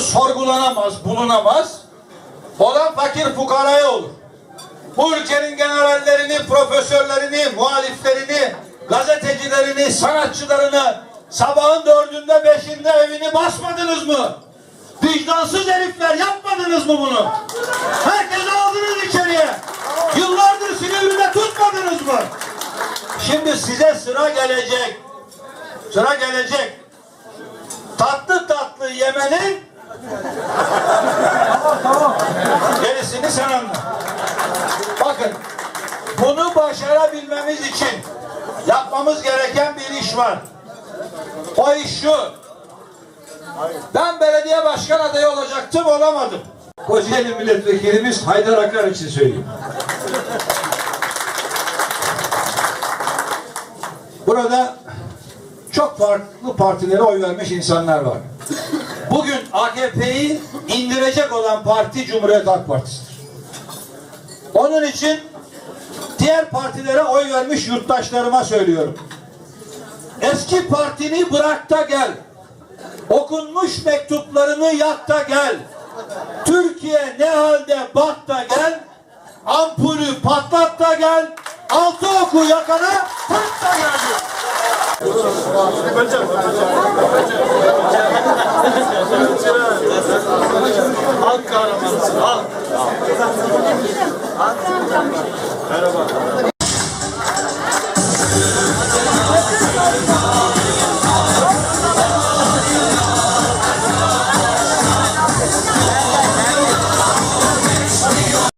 sorgulanamaz, bulunamaz. Olan fakir fukaraya olur. Bu ülkenin generallerini, profesörlerini, muhaliflerini, gazetecilerini, sanatçılarını sabahın dördünde beşinde evini basmadınız mı? Vicdansız herifler yapmadınız mı bunu? Herkesi aldınız içeriye. Yıllardır Silivri'de tutmadınız mı? Şimdi size sıra gelecek. Sıra gelecek. Tatlı tatlı yemenin gerisini sen anla. Bakın bunu başarabilmemiz için yapmamız gereken bir iş var. O iş şu. Ben belediye başkan adayı olacaktım olamadım. Kocaeli milletvekilimiz Haydar Akar için söyleyeyim. Burada çok farklı partilere oy vermiş insanlar var. Bugün AKP'yi indirecek olan parti Cumhuriyet Halk Partisi'dir. Onun için diğer partilere oy vermiş yurttaşlarıma söylüyorum. Eski partini bırak da gel. Okunmuş mektuplarını yak da gel. Türkiye ne halde bak da gel. Ampulü patlat da gel. Altı oku yakana tak da gel. Al. Al. Merhaba.